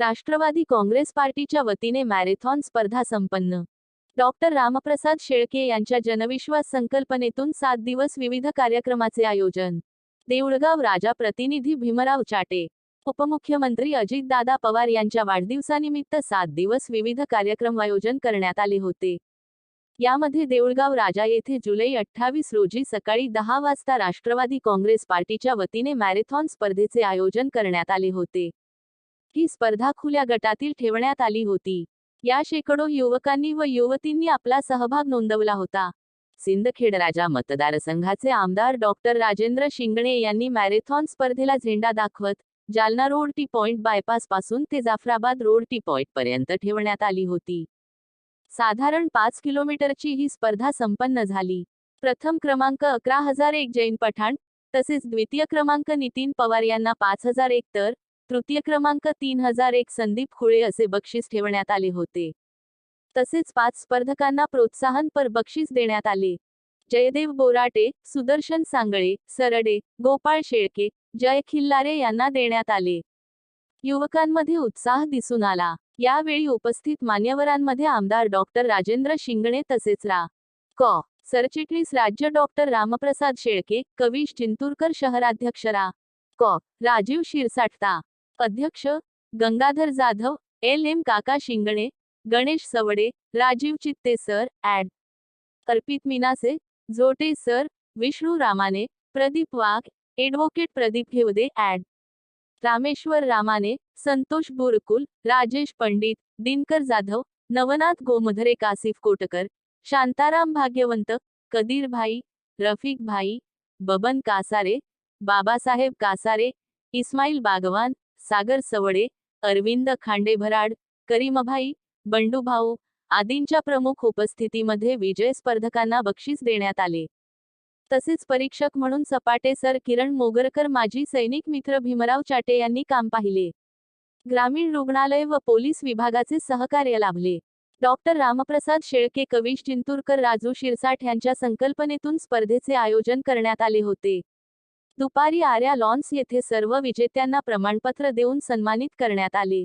राष्ट्रवादी काँग्रेस पार्टीच्या वतीने मॅरेथॉन स्पर्धा संपन्न. डॉक्टर रामप्रसाद शेळके यांच्या जनविश्वास संकल्पनेतून सात दिवस विविध कार्यक्रमाचे आयोजन. देऊळगाव राजा प्रतिनिधी भीमराव चाटे उपमुख्यमंत्री अजितदादा पवार यांच्या वाढदिवसानिमित्त सात दिवस विविध कार्यक्रम आयोजन करण्यात आले होते. यामध्ये देऊळगाव राजा येथे जुलै अठ्ठावीस रोजी सकाळी दहा वाजता राष्ट्रवादी काँग्रेस पार्टीच्या वतीने मॅरेथॉन स्पर्धेचे आयोजन करण्यात आले होते. ही स्पर्धा खुल्या गटातील ठेवण्यात आली होती. या शेकडो युवकांनी व युवतींनी आपला सहभाग नोंदवला होता. सिंदखेड राजा मतदारसंघाचे आमदार डॉक्टर राजेंद्र शिंगणे यांनी मॅरेथॉन स्पर्धेला झेंडा दाखवत जालना रोड टी पॉइंट बायपासपासून ते जाफराबाद रोड टी पॉइंट पर्यंत ठेवण्यात आली होती. साधारण पाच किलोमीटरची ही स्पर्धा संपन्न झाली. प्रथम क्रमांक अकरा हजार एक जैन पठाण तसेच द्वितीय क्रमांक नितीन पवार यांना पाच हजार एक तर तृतीय क्रमांक तीन हजार एक संदीप खुळे असे बक्षीस ठेवण्यात आले होते. तसेच पाच स्पर्धकांना प्रोत्साहनपर बक्षीस देण्यात आले. जयदेव बोराटे सुदर्शन सांगळे सरडे गोपाळ शेळके जय खिल्लारे यांना देण्यात आले. युवकांमध्ये उत्साह दिसून आला. यावेळी उपस्थित मान्यवरांमध्ये आमदार डॉक्टर राजेंद्र शिंगणे तसेच रा. क. सरचिटणीस राज्य डॉक्टर रामप्रसाद शेळके कवीश चिंतूरकर शहराध्यक्ष रा. क. राजीव शिरसाटता अध्यक्ष गंगाधर जाधव एल. एम. काका शिंगणे गणेश सवडे राजीव चित्ते सर ऍड Arpit Minase Zote sir Vishnu Ramane Pradeep Wagh advocate Pradeep Ghevde add Rameshwar Ramane Santosh बुरकुल Rajesh Pandit Dinkar Jadhav Navnath गोमधरे Kashif Kotkar Shantaram भाग्यवंत कदीर भाई रफिक भाई बबन कासारे बाबासाहेब कासारे इस्माईल बागवान सागर सवडे अरविंद खांडेभराड करीमभाई बंडूभाऊ आदींच्या प्रमुख उपस्थितीमध्ये विजय स्पर्धकांना बक्षीस देण्यात आले. तसेच परीक्षक म्हणून सपाटे सर किरण मोगरकर माजी सैनिक मित्र भीमराव चाटे यांनी काम पाहिले. ग्रामीण रुग्णालय व पोलीस विभागाचे सहकार्य लाभले. डॉक्टर रामप्रसाद शेळके कवीश चिंतूरकर राजू शिरसाठ यांच्या संकल्पनेतून स्पर्धेचे आयोजन करण्यात आले होते. दुपारी आर्या लॉन्स येथे सर्व विजेत्यांना प्रमाणपत्र देऊन सन्मानित करण्यात आले.